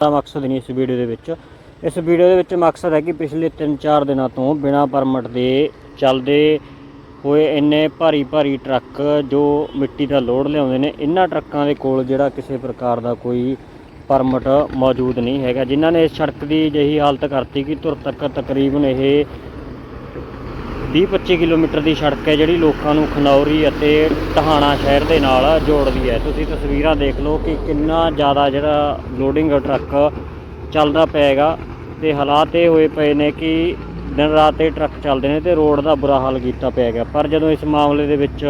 ਦਾ ਮਕਸਦ ਨਹੀਂ ਇਸ ਵੀਡੀਓ ਦੇ ਵਿੱਚ। ਇਸ ਵੀਡੀਓ ਦੇ ਵਿੱਚ ਮਕਸਦ ਹੈ ਕਿ ਪਿਛਲੇ 3-4 ਦਿਨਾਂ ਤੋਂ ਬਿਨਾਂ ਪਰਮਿਟ ਦੇ ਚੱਲਦੇ ਹੋਏ ਇੰਨੇ ਭਾਰੀ ਭਾਰੀ ਟਰੱਕ ਜੋ ਮਿੱਟੀ ਦਾ ਲੋਡ ਲਿਆਉਂਦੇ ਨੇ ਇਹਨਾਂ ਟਰੱਕਾਂ ਦੇ ਕੋਲ ਜਿਹੜਾ ਕਿਸੇ ਪ੍ਰਕਾਰ ਦਾ ਕੋਈ ਪਰਮਿਟ ਮੌਜੂਦ ਨਹੀਂ ਹੈਗਾ। ਜਿਨ੍ਹਾਂ ਨੇ ਇਸ ਸੜਕ ਦੀ ਜਿਹੀ ਹਾਲਤ ਕਰਤੀ ਕਿ ਤੁਰ ਤੱਕ ਤਕਰੀਬਨ ਇਹ 20-25 ਕਿਲੋਮੀਟਰ ਦੀ ਸੜਕ ਹੈ ਜਿਹੜੀ ਲੋਕਾਂ ਨੂੰ ਖਨੌਰੀ ਅਤੇ ਟਹਾਣਾ ਸ਼ਹਿਰ ਦੇ ਨਾਲ ਜੋੜਦੀ ਹੈ। ਤੁਸੀਂ ਤਸਵੀਰਾਂ ਦੇਖ ਲਓ ਕਿ ਕਿੰਨਾ ਜ਼ਿਆਦਾ ਜਿਹੜਾ ਲੋਡਿੰਗ ਟਰੱਕ ਚੱਲਦਾ ਪਏਗਾ ਤੇ ਹਾਲਾਤ ਇਹ ਹੋਏ ਪਏ ਨੇ ਕਿ ਦਿਨ ਰਾਤ ਇਹ ਟਰੱਕ ਚੱਲਦੇ ਨੇ ਤੇ ਰੋਡ ਦਾ ਬੁਰਾ ਹਾਲ ਕੀਤਾ ਪਿਆ ਹੈਗਾ ਪਰ ਜਦੋਂ ਇਸ ਮਾਮਲੇ ਦੇ ਵਿੱਚ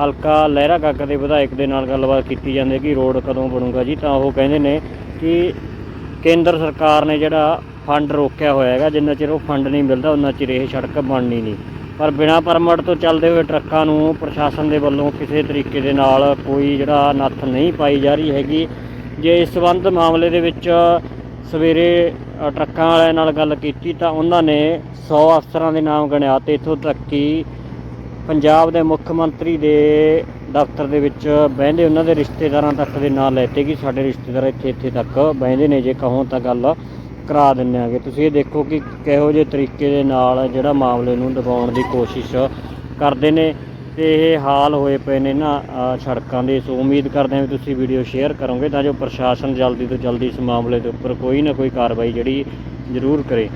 ਹਲਕਾ ਲਹਿਰਾ ਗਾਗਾ ਦੇ ਵਿਧਾਇਕ ਦੇ ਨਾਲ ਗੱਲਬਾਤ ਕੀਤੀ ਜਾਂਦੀ ਹੈ ਕਿ ਰੋਡ ਕਦੋਂ ਬਣੂਗਾ ਜੀ, ਤਾਂ ਉਹ ਕਹਿੰਦੇ ਨੇ ਕਿ ਕੇਂਦਰ ਸਰਕਾਰ ਨੇ ਜਿਹੜਾ ਫੰਡ ਰੋਕਿਆ ਹੋਇਆ ਹੈਗਾ, ਜਿੰਨਾ ਚਿਰ ਉਹ ਫੰਡ ਨਹੀਂ ਮਿਲਦਾ ਉਹਨਾਂ ਚਿਰ ਇਹ ਸੜਕ ਬਣਨੀ ਨਹੀਂ। ਪਰ ਬਿਨਾਂ ਪਰਮਿਟ ਤੋਂ ਚੱਲਦੇ ਹੋਏ ਟਰੱਕਾਂ ਨੂੰ ਪ੍ਰਸ਼ਾਸਨ ਦੇ ਵੱਲੋਂ ਕਿਸੇ ਤਰੀਕੇ ਦੇ ਨਾਲ ਕੋਈ ਜਿਹੜਾ ਨੱਥ ਨਹੀਂ ਪਾਈ ਜਾ ਰਹੀ ਹੈਗੀ। ਜੇ ਇਸ ਸੰਬੰਧ ਮਾਮਲੇ ਦੇ ਵਿੱਚ ਸਵੇਰੇ ਟਰੱਕਾਂ ਵਾਲਿਆਂ ਨਾਲ ਗੱਲ ਕੀਤੀ, ਤਾਂ ਉਹਨਾਂ ਨੇ 100 ਅਫਸਰਾਂ ਦੇ ਨਾਮ ਗਿਣਿਆ ਤੇ ਇੱਥੋਂ ਤੱਕ ਕਿ ਪੰਜਾਬ ਦੇ ਮੁੱਖ ਮੰਤਰੀ ਦੇ ਦਫ਼ਤਰ ਦੇ ਵਿੱਚ ਬਹਿੰਦੇ ਉਹਨਾਂ ਦੇ ਰਿਸ਼ਤੇਦਾਰਾਂ ਤੱਕ ਦੇ ਨਾਂ ਲੈਤੇ ਕਿ ਸਾਡੇ ਰਿਸ਼ਤੇਦਾਰ ਇੱਥੇ ਇੱਥੇ ਤੱਕ ਬਹਿੰਦੇ ਨੇ। ਜੇ ਕਹੋ ਤਾਂ ਗੱਲ ਕਰਾ ਦਿੰਦੇ ਆਗੇ। ਤੁਸੀਂ ਇਹ ਦੇਖੋ ਕਿ ਕਿਹੋ ਜਿਹੇ ਤਰੀਕੇ ਦੇ ਨਾਲ ਜਿਹੜਾ ਮਾਮਲੇ ਨੂੰ ਦਬਾਉਣ ਦੀ ਕੋਸ਼ਿਸ਼ ਕਰਦੇ ਨੇ ਤੇ ਇਹ ਹਾਲ ਹੋਏ ਪਏ ਨੇ ਨਾ ਸੜਕਾਂ ਦੇ। ਸੋ ਉਮੀਦ ਕਰਦੇ ਹਾਂ ਵੀ ਤੁਸੀਂ ਵੀਡੀਓ ਸ਼ੇਅਰ ਕਰੋਗੇ ਤਾਂ ਜੋ ਪ੍ਰਸ਼ਾਸਨ ਜਲਦੀ ਤੋਂ ਜਲਦੀ ਇਸ ਮਾਮਲੇ ਦੇ ਉੱਪਰ ਕੋਈ ਨਾ ਕੋਈ ਕਾਰਵਾਈ ਜਿਹੜੀ ਜ਼ਰੂਰ ਕਰੇ।